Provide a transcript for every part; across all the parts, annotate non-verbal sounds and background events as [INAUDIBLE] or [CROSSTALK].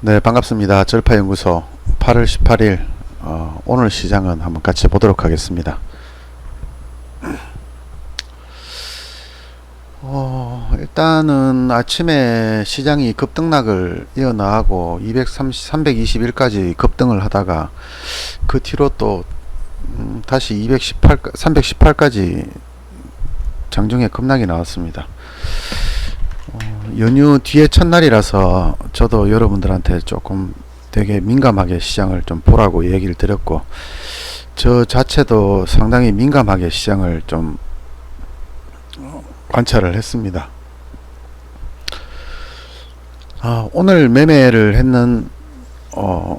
네, 반갑습니다. 절파연구소 8월 18일 어, 오늘 시장은 한번 같이 보도록 하겠습니다. 어, 일단은 아침에 시장이 급등락을 이어나가고 230, 321까지 급등을 하다가 그 뒤로 또 음, 다시 218, 318까지 장중에 급락이 나왔습니다. 연휴 뒤에 첫날이라서 저도 여러분들한테 조금 되게 민감하게 시장을 좀 보라고 얘기를 드렸고 저 자체도 상당히 민감하게 시장을 좀 어, 관찰을 했습니다. 아, 오늘 매매를 했는 어,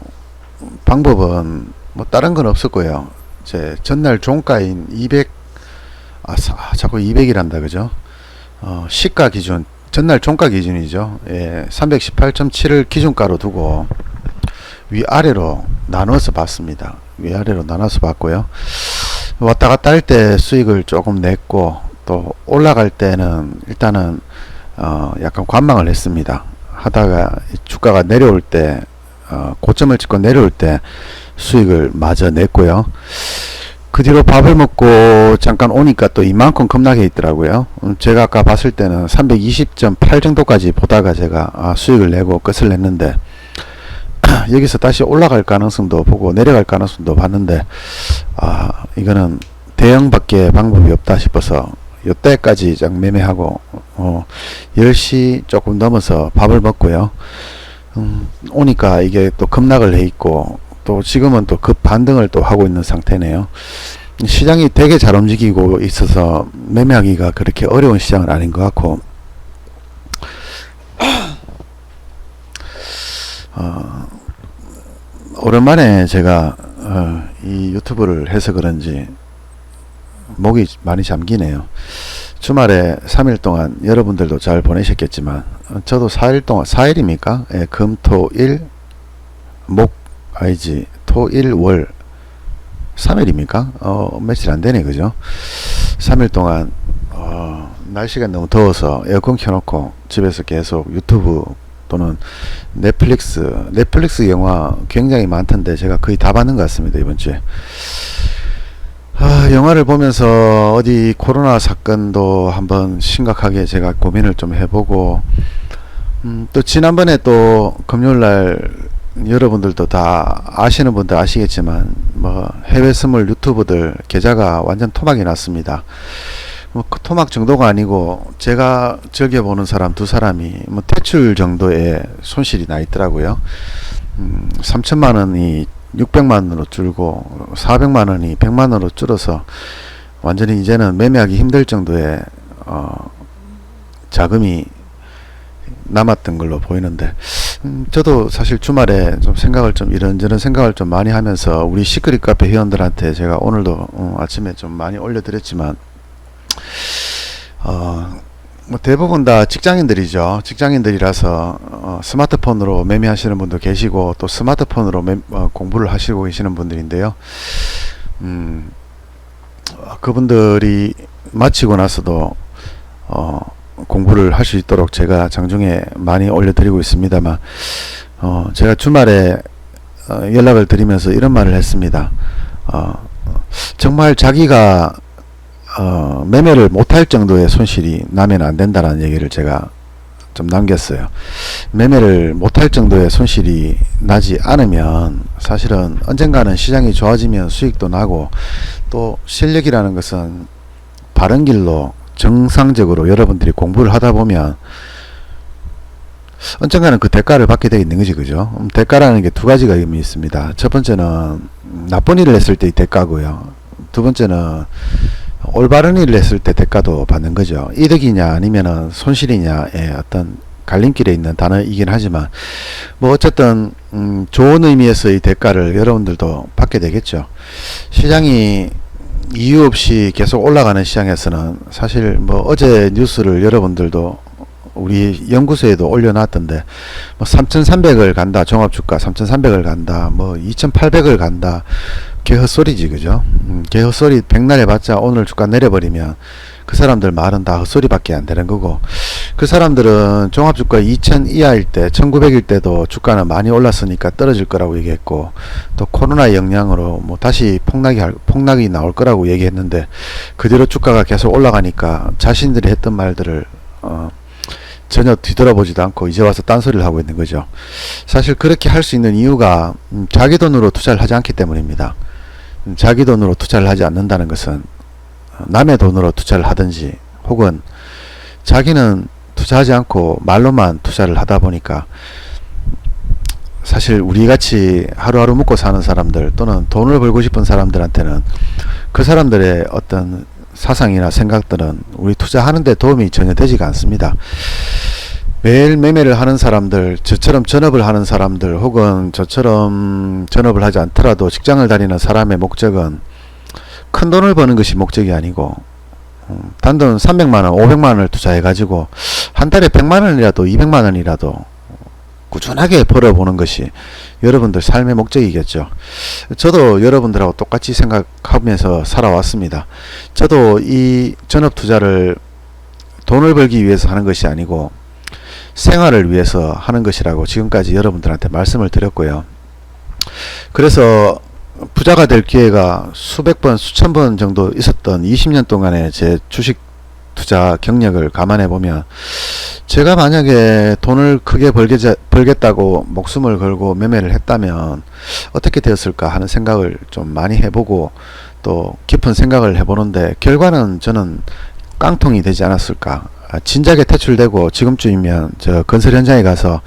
방법은 뭐 다른 건 거예요. 제 전날 종가인 200 아, 사- 아, 자꾸 200이란다 그죠? 어, 시가 기준 전날 종가 기준이죠. 예, 318.7을 기준가로 두고 위아래로 나눠서 봤습니다. 위아래로 나눠서 봤고요. 왔다 갔다 할 때 수익을 조금 냈고 또 올라갈 때는 일단은 어, 약간 관망을 했습니다. 하다가 이 주가가 내려올 때 어, 고점을 찍고 내려올 때 수익을 마저 냈고요. 그 뒤로 밥을 먹고 잠깐 오니까 또 이만큼 급락해 있더라고요. 음, 제가 아까 봤을 때는 320.8 정도까지 보다가 제가 아, 수익을 내고 끝을 냈는데 [CLEARS THROAT] 여기서 다시 올라갈 가능성도 보고 내려갈 가능성도 봤는데 아 이거는 대형밖에 방법이 없다 싶어서 요때까지 쫙 매매하고 어 10시 조금 넘어서 밥을 먹고요. 음, 오니까 이게 또 급락을 해 있고 또 지금은 또 급 반등을 또 하고 있는 상태네요. 시장이 되게 잘 움직이고 있어서 매매하기가 그렇게 어려운 시장은 아닌 것 같고 어, 오랜만에 제가 어, 이 유튜브를 해서 그런지 목이 많이 잠기네요. 주말에 3일 동안 여러분들도 잘 보내셨겠지만 어, 저도 4일 동안 4일입니까? 예, 금, 토, 일, 목 아니지 토, 일, 월 3일입니까? 어, 며칠 안 되네, 그죠? 3일 동안, 어, 날씨가 너무 더워서 에어컨 켜놓고 집에서 계속 유튜브 또는 넷플릭스, 넷플릭스 영화 굉장히 많던데 제가 거의 다 봤는 것 같습니다, 이번 주에. 아, 영화를 보면서 어디 코로나 사건도 한번 심각하게 제가 고민을 좀 해보고, 음, 또 지난번에 또 금요일 날 여러분들도 다 아시는 분들 아시겠지만 뭐 해외 스물 유튜브들 계좌가 완전 토막이 났습니다. 뭐그 토막 정도가 아니고 제가 즐겨 보는 사람 두 사람이 뭐 대출 정도의 손실이 나 있더라고요. 음, 3천만 원이 600만 원으로 줄고 400만 원이 100만 원으로 줄어서 완전히 이제는 매매하기 힘들 정도의 어, 자금이 남았던 걸로 보이는데 음, 저도 사실 주말에 좀 생각을 좀 이런저런 생각을 좀 많이 하면서 우리 시크릿 카페 회원들한테 제가 오늘도 어, 아침에 좀 많이 올려드렸지만 어, 뭐 대부분 다 직장인들이죠. 직장인들이라서 어, 스마트폰으로 매매하시는 분도 계시고 또 스마트폰으로 매, 어, 공부를 하시고 계시는 분들인데요. 음, 어, 그분들이 마치고 나서도 어, 공부를 할 수 있도록 제가 장중에 많이 올려드리고 있습니다만 어, 제가 주말에 어, 연락을 드리면서 이런 말을 했습니다. 어, 정말 자기가 어, 매매를 못할 정도의 손실이 나면 안 된다는 얘기를 제가 좀 남겼어요. 매매를 못할 정도의 손실이 나지 않으면 사실은 언젠가는 시장이 좋아지면 수익도 나고 또 실력이라는 것은 바른 길로 정상적으로 여러분들이 공부를 하다 보면 언젠가는 그 대가를 받게 되어 있는 거지 그죠? 음, 대가라는 게 두 가지가 의미 있습니다. 첫 번째는 음, 나쁜 일을 했을 때의 대가고요. 두 번째는 올바른 일을 했을 때 대가도 받는 거죠. 이득이냐 아니면은 손실이냐의 어떤 갈림길에 있는 단어이긴 하지만 뭐 어쨌든 음, 좋은 의미에서의 대가를 여러분들도 받게 되겠죠. 시장이 이유 없이 계속 올라가는 시장에서는 사실 뭐 어제 뉴스를 여러분들도 우리 연구소에도 올려놨던데 뭐 3,300을 간다 종합주가 3,300을 간다 뭐 2,800을 간다 개 헛소리지 그죠 음, 개 헛소리 백날 해봤자 오늘 주가 내려버리면 그 사람들 말은 다 헛소리밖에 안 되는 거고 그 사람들은 종합주가 2,000 이하일 때 1,900일 때도 주가는 많이 올랐으니까 떨어질 거라고 얘기했고 또 코로나 영향으로 뭐 다시 폭락이 할- 폭락이 나올 거라고 얘기했는데 그대로 주가가 계속 올라가니까 자신들이 했던 말들을 어, 전혀 뒤돌아보지도 않고 이제 와서 딴소리를 하고 있는 거죠. 사실 그렇게 할 수 있는 이유가 음, 자기 돈으로 투자를 하지 않기 때문입니다. 음, 자기 돈으로 투자를 하지 않는다는 것은 어, 남의 돈으로 투자를 하든지 혹은 자기는 투자하지 않고 말로만 투자를 하다 보니까 사실 우리 같이 하루하루 먹고 사는 사람들 또는 돈을 벌고 싶은 사람들한테는 그 사람들의 어떤 사상이나 생각들은 우리 투자하는데 도움이 전혀 되지가 않습니다. 매일 매매를 하는 사람들, 저처럼 전업을 하는 사람들, 혹은 저처럼 전업을 하지 않더라도 직장을 다니는 사람의 목적은 큰 돈을 버는 것이 목적이 아니고, 음, 단돈 300만원, 500만원을 투자해가지고, 한 달에 100만원이라도, 200만원이라도, 꾸준하게 벌어보는 것이 여러분들 삶의 목적이겠죠. 저도 여러분들하고 똑같이 생각하면서 살아왔습니다. 저도 이 전업 투자를 돈을 벌기 위해서 하는 것이 아니고 생활을 위해서 하는 것이라고 지금까지 여러분들한테 말씀을 드렸고요. 그래서 부자가 될 기회가 수백 번, 수천 번 정도 있었던 20년 동안의 제 주식 투자 경력을 감안해 보면 제가 만약에 돈을 크게 벌게, 벌겠다고 목숨을 걸고 매매를 했다면 어떻게 되었을까 하는 생각을 좀 많이 해보고 또 깊은 생각을 해보는데 결과는 저는 깡통이 되지 않았을까 아, 진작에 퇴출되고 지금쯤이면 저 건설 현장에 가서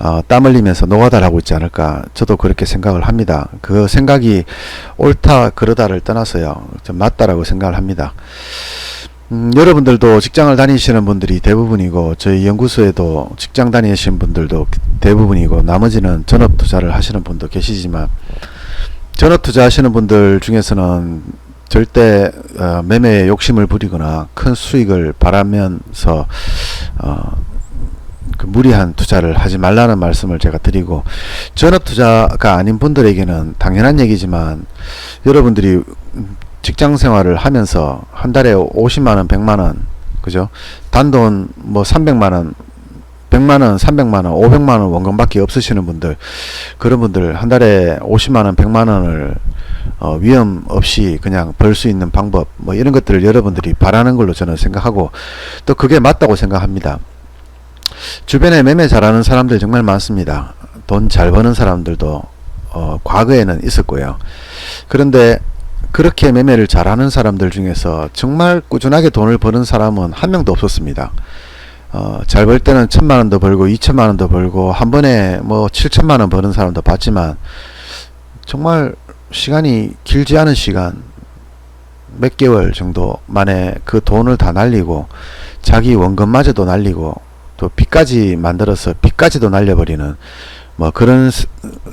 어, 땀 흘리면서 노가다를 하고 있지 않을까 저도 그렇게 생각을 합니다. 그 생각이 옳다 그러다를 떠나서요 좀 맞다라고 생각을 합니다. 음, 여러분들도 직장을 다니시는 분들이 대부분이고 저희 연구소에도 직장 다니시는 분들도 대부분이고 나머지는 전업 투자를 하시는 분도 계시지만 전업 투자하시는 분들 중에서는 절대 어, 매매에 욕심을 부리거나 큰 수익을 바라면서 어, 그 무리한 투자를 하지 말라는 말씀을 제가 드리고 전업 투자가 아닌 분들에게는 당연한 얘기지만 여러분들이 직장 생활을 하면서 한 달에 50만 원, 100만 원, 그죠? 단돈 뭐 300만 원, 100만 원, 300만 원, 500만 원 원금밖에 없으시는 분들 그런 분들 한 달에 50만 원, 100만 원을 어, 위험 없이 그냥 벌 수 있는 방법 뭐 이런 것들을 여러분들이 바라는 걸로 저는 생각하고 또 그게 맞다고 생각합니다. 주변에 매매 잘하는 사람들 정말 많습니다. 돈 잘 버는 사람들도 어, 과거에는 있었고요. 그런데 그렇게 매매를 잘하는 사람들 중에서 정말 꾸준하게 돈을 버는 사람은 한 명도 없었습니다. 어, 잘 벌 때는 천만 원도 벌고 이천만 원도 벌고 한 번에 뭐 칠천만 원 버는 사람도 봤지만 정말 시간이 길지 않은 시간 몇 개월 정도 만에 그 돈을 다 날리고 자기 원금마저도 날리고 또 빚까지 만들어서 빚까지도 날려버리는 뭐 그런 스-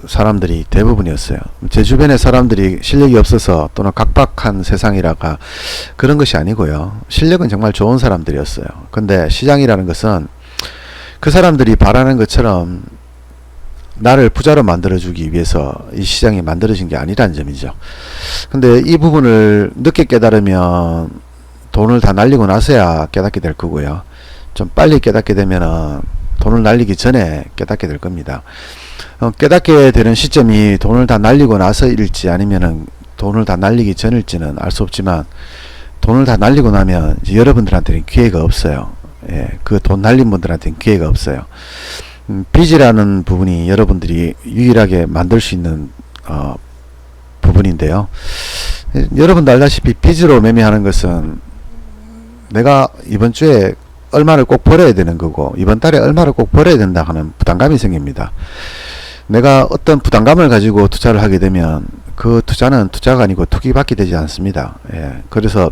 사람들이 대부분이었어요. 제 주변의 사람들이 실력이 없어서 또는 각박한 세상이라가 그런 것이 아니고요. 실력은 정말 좋은 사람들이었어요. 근데 시장이라는 것은 그 사람들이 바라는 것처럼 나를 부자로 만들어주기 위해서 이 시장이 만들어진 게 아니라는 점이죠. 근데 이 부분을 늦게 깨달으면 돈을 다 날리고 나서야 깨닫게 될 거고요. 좀 빨리 깨닫게 되면은 돈을 날리기 전에 깨닫게 될 겁니다. 어, 깨닫게 되는 시점이 돈을 다 날리고 나서일지 아니면은 돈을 다 날리기 전일지는 알 수 없지만 돈을 다 날리고 나면 여러분들한테는 기회가 없어요. 예, 그 돈 날린 분들한테는 기회가 없어요. 음, 빚이라는 부분이 여러분들이 유일하게 만들 수 있는 어, 부분인데요. 예, 여러분도 알다시피 빚으로 매매하는 것은 내가 이번 주에 얼마를 꼭 벌어야 되는 거고 이번 달에 얼마를 꼭 벌어야 된다 하는 부담감이 생깁니다. 내가 어떤 부담감을 가지고 투자를 하게 되면 그 투자는 투자가 아니고 투기밖에 되지 않습니다. 예, 그래서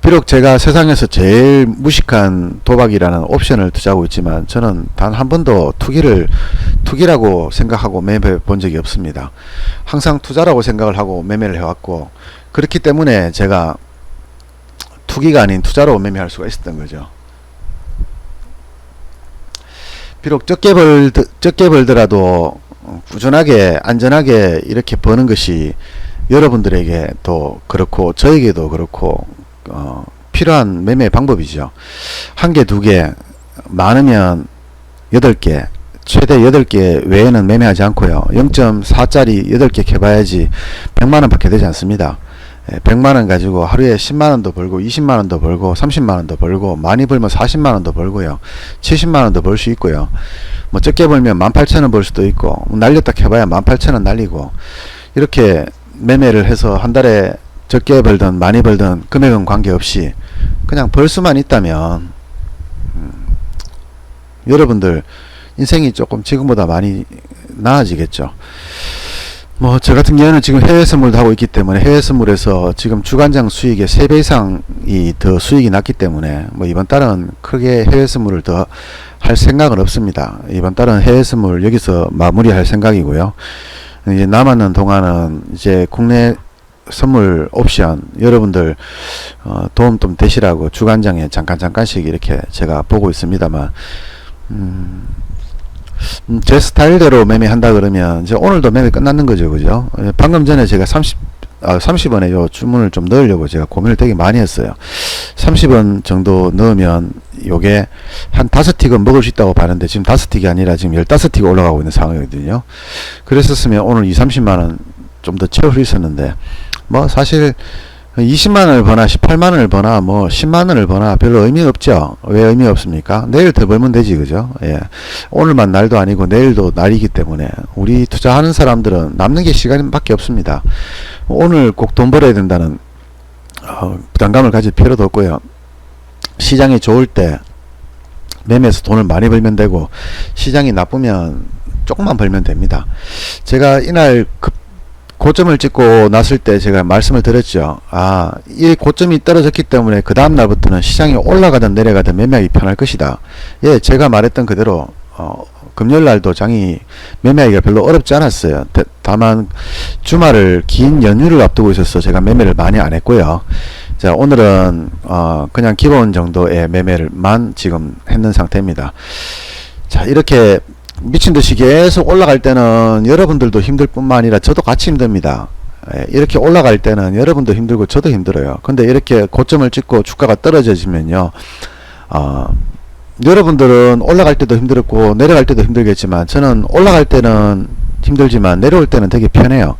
비록 제가 세상에서 제일 무식한 도박이라는 옵션을 투자하고 있지만 저는 단 한 번도 투기를 투기라고 생각하고 매매해 본 적이 없습니다. 항상 투자라고 생각을 하고 매매를 해왔고 그렇기 때문에 제가 투기가 아닌 투자로 매매할 수가 있었던 거죠. 비록 적게 벌 적게 벌더라도 어, 꾸준하게 안전하게 이렇게 버는 것이 여러분들에게 또 그렇고 저에게도 그렇고 어, 필요한 매매 방법이죠. 한 개, 두 개, 많으면 여덟 개, 최대 여덟 개 외에는 매매하지 않고요. 0.4짜리 여덟 개 캐봐야지 100만 원 밖에 되지 않습니다. 예, 100만 원 가지고 하루에 10만 원도 벌고 20만 원도 벌고 30만 원도 벌고 많이 벌면 40만 원도 벌고요. 70만 원도 벌 수 있고요. 뭐 적게 벌면 18,000원 벌 수도 있고 뭐 날렸다 해봐야 18,000원 날리고 이렇게 매매를 해서 한 달에 적게 벌든 많이 벌든 금액은 관계없이 그냥 벌 수만 있다면 음, 여러분들 인생이 조금 지금보다 많이 나아지겠죠. 뭐 저 같은 경우는 지금 해외 선물도 하고 있기 때문에 해외 선물에서 지금 주간장 수익의 3배 이상이 더 수익이 났기 때문에 뭐 이번 달은 크게 해외 선물을 더 할 생각은 없습니다. 이번 달은 해외 선물 여기서 마무리할 생각이고요. 이제 남았는 동안은 이제 국내 선물 옵션 여러분들 어, 도움 좀 되시라고 주간장에 잠깐 잠깐씩 이렇게 제가 보고 있습니다만 음, 음, 제 스타일대로 매매한다 그러면 이제 오늘도 매매 끝났는 거죠, 그죠? 예, 방금 전에 제가 30, 아, 30원에 요 주문을 좀 넣으려고 제가 고민을 되게 많이 했어요. 30원 정도 넣으면 요게 한 다섯 틱은 먹을 수 있다고 봤는데 지금 다섯 틱이 아니라 지금 15틱 올라가고 있는 상황이거든요. 그랬었으면 오늘 2, 30만원 좀 더 채울 수 있었는데 뭐 사실 20만 원을 버나 18만 원을 버나 뭐 10만 원을 버나 별로 의미 없죠. 왜 의미 없습니까? 내일 더 벌면 되지 그죠? 예. 오늘만 날도 아니고 내일도 날이기 때문에 우리 투자하는 사람들은 남는 게 시간밖에 없습니다. 오늘 꼭 돈 벌어야 된다는 어, 부담감을 가질 필요도 없고요. 시장이 좋을 때 매매에서 돈을 많이 벌면 되고 시장이 나쁘면 조금만 벌면 됩니다. 제가 이날 급 고점을 찍고 났을 때 제가 말씀을 드렸죠. 아, 이 고점이 떨어졌기 때문에 그 다음 날부터는 시장이 올라가든 내려가든 매매하기 편할 것이다. 예, 제가 말했던 그대로 어, 금요일 날도 장이 매매하기가 별로 어렵지 않았어요. 다- 다만 주말을 긴 연휴를 앞두고 있어서 제가 매매를 많이 안 했고요. 자, 오늘은 어, 그냥 기본 정도의 매매를만 지금 했는 상태입니다. 자, 이렇게 미친 듯이 계속 올라갈 때는 여러분들도 힘들 뿐만 아니라 저도 같이 힘듭니다. 예, 이렇게 올라갈 때는 여러분도 힘들고 저도 힘들어요. 근데 이렇게 고점을 찍고 주가가 떨어져지면요, 어, 여러분들은 올라갈 때도 힘들었고 내려갈 때도 힘들겠지만 저는 올라갈 때는 힘들지만 내려올 때는 되게 편해요.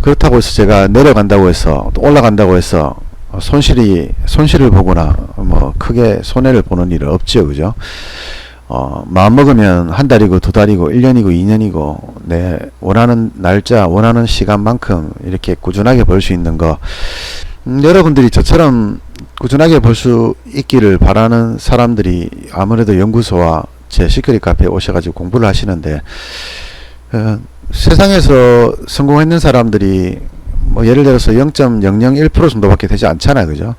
그렇다고 해서 제가 내려간다고 해서 또 올라간다고 해서 손실이 손실을 보거나 뭐 크게 손해를 보는 일은 없죠, 그죠? 어, 마음 먹으면 한 달이고 두 달이고 1년이고 2년이고 내 원하는 날짜 원하는 시간만큼 이렇게 꾸준하게 벌 수 있는 거 음, 여러분들이 저처럼 꾸준하게 벌 수 있기를 바라는 사람들이 아무래도 연구소와 제 시크릿 카페에 오셔가지고 공부를 하시는데 어, 세상에서 성공했는 사람들이 뭐 예를 들어서 0.001% 정도밖에 되지 않잖아요, 그죠?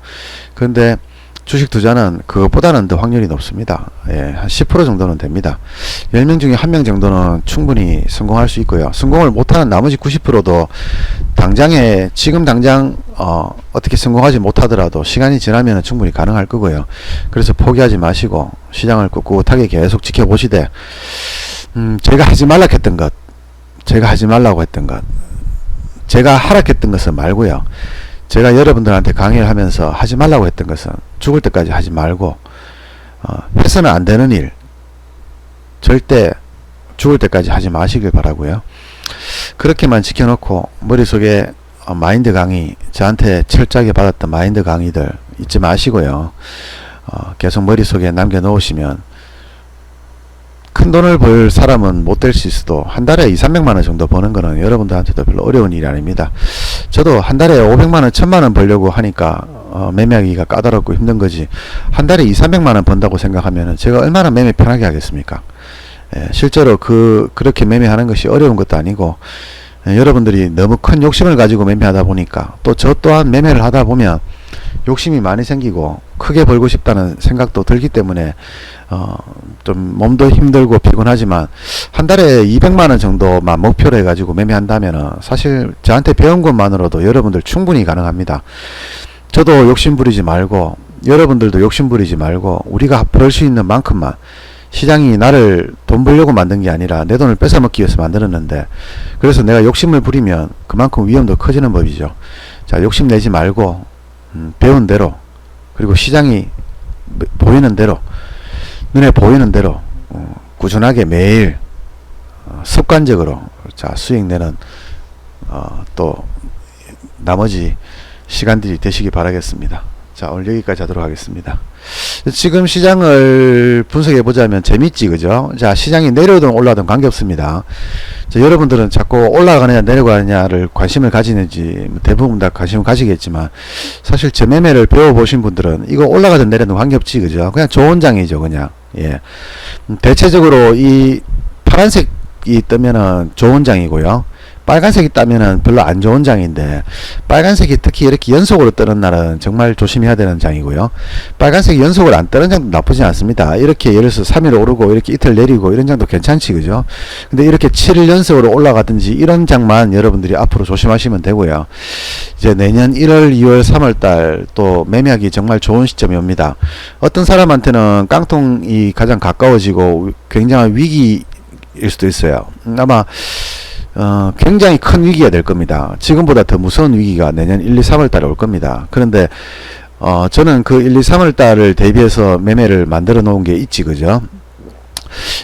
그런데 주식 투자는 그것보다는 더 확률이 높습니다. 예, 한 10% 정도는 됩니다. 10명 중에 1명 정도는 충분히 성공할 수 있고요. 성공을 못하는 나머지 90%도 당장에 지금 당장 어, 어떻게 성공하지 못하더라도 시간이 지나면 충분히 가능할 거고요. 그래서 포기하지 마시고 시장을 꿋꿋하게 계속 지켜보시되 음, 제가 하지 말라 했던 것, 제가 하지 말라고 했던 것, 제가 하락했던 것은 말고요. 제가 여러분들한테 강의를 하면서 하지 말라고 했던 것은 죽을 때까지 하지 말고 어, 해서는 안 되는 일 절대 죽을 때까지 하지 마시길 바라고요. 그렇게만 지켜놓고 머릿속에 어, 마인드 강의 저한테 철저하게 받았던 마인드 강의들 잊지 마시고요. 어, 계속 머릿속에 남겨 놓으시면 큰 돈을 벌 사람은 못 될 수 있어도 한 달에 2, 300만 원 정도 버는 거는 여러분들한테도 별로 어려운 일이 아닙니다. 저도 한 달에 500만 원, 1000만 원 벌려고 하니까 어, 매매하기가 까다롭고 힘든 거지. 한 달에 2, 300만 원 번다고 생각하면은 제가 얼마나 매매 편하게 하겠습니까? 예, 실제로 그 그렇게 매매하는 것이 어려운 것도 아니고 예, 여러분들이 너무 큰 욕심을 가지고 매매하다 보니까 또 저 또한 매매를 하다 보면 욕심이 많이 생기고 크게 벌고 싶다는 생각도 들기 때문에 어, 좀 몸도 힘들고 피곤하지만 한 달에 200만 원 정도만 목표로 해가지고 매매한다면은 사실 저한테 배운 것만으로도 여러분들 충분히 가능합니다. 저도 욕심 부리지 말고 여러분들도 욕심 부리지 말고 우리가 벌 수 있는 만큼만 시장이 나를 돈 벌려고 만든 게 아니라 내 돈을 뺏어 먹기 위해서 만들었는데 그래서 내가 욕심을 부리면 그만큼 위험도 커지는 법이죠. 자, 욕심 내지 말고 음, 배운 대로 그리고 시장이 보이는 대로 눈에 보이는 대로 어, 꾸준하게 매일 어, 습관적으로 자 수익 내는 어, 또 나머지 시간들이 되시기 바라겠습니다. 자 오늘 여기까지 하도록 하겠습니다. 지금 시장을 분석해 보자면 재밌지 그죠? 자 시장이 내려오든 올라든 관계없습니다. 자, 여러분들은 자꾸 올라가느냐 내려가느냐를 관심을 가지는지 뭐 대부분 다 관심을 가지겠지만 사실 제 매매를 배워보신 분들은 이거 올라가든 내려든 관계없지 그죠? 그냥 좋은 장이죠 그냥 예 음, 대체적으로 이 파란색이 뜨면은 좋은 장이고요. 빨간색이 따면은 별로 안 좋은 장인데 빨간색이 특히 이렇게 연속으로 뜨는 날은 정말 조심해야 되는 장이고요. 빨간색이 연속으로 안 뜨는 장도 나쁘지 않습니다. 이렇게 예를 들어서 3일 오르고 이렇게 이틀 내리고 이런 장도 괜찮지 그죠? 근데 이렇게 7일 연속으로 올라가든지 이런 장만 여러분들이 앞으로 조심하시면 되고요. 이제 내년 1월, 2월, 3월 달 또 매매하기 정말 좋은 시점이 옵니다. 어떤 사람한테는 깡통이 가장 가까워지고 굉장한 위기 일 수도 있어요. 음, 아마 어, 굉장히 큰 위기가 될 겁니다. 지금보다 더 무서운 위기가 내년 1, 2, 3월 달에 올 겁니다. 그런데 어, 저는 그 1, 2, 3월 달을 대비해서 매매를 만들어 놓은 게 있지, 그죠?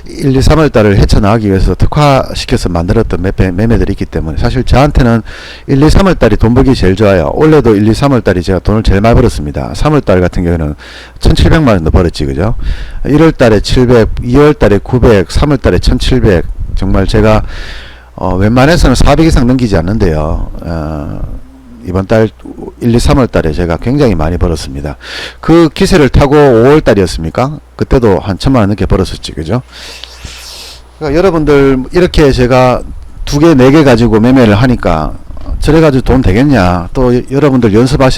1, 2, 3월 달을 헤쳐나가기 위해서 특화시켜서 만들었던 매매, 매매들이 있기 때문에 사실 저한테는 1, 2, 3월 달이 돈 벌기 제일 좋아요. 올해도 1, 2, 3월 달이 제가 돈을 제일 많이 벌었습니다. 3월 달 같은 경우에는 1,700만 원도 벌었지, 그죠? 1월 달에 700, 2월 달에 900, 3월 달에 1,700. 정말 제가 어, 웬만해서는 400 이상 넘기지 않는데요. 어, 이번 달 1, 2, 3월 달에 제가 굉장히 많이 벌었습니다. 그 기세를 타고 5월 달이었습니까? 그때도 한 천만 원 넘게 벌었었지, 그죠? 그러니까 여러분들 이렇게 제가 두 개, 네 개 가지고 매매를 하니까 저래 가지고 돈 되겠냐? 또 여러분들 연습하시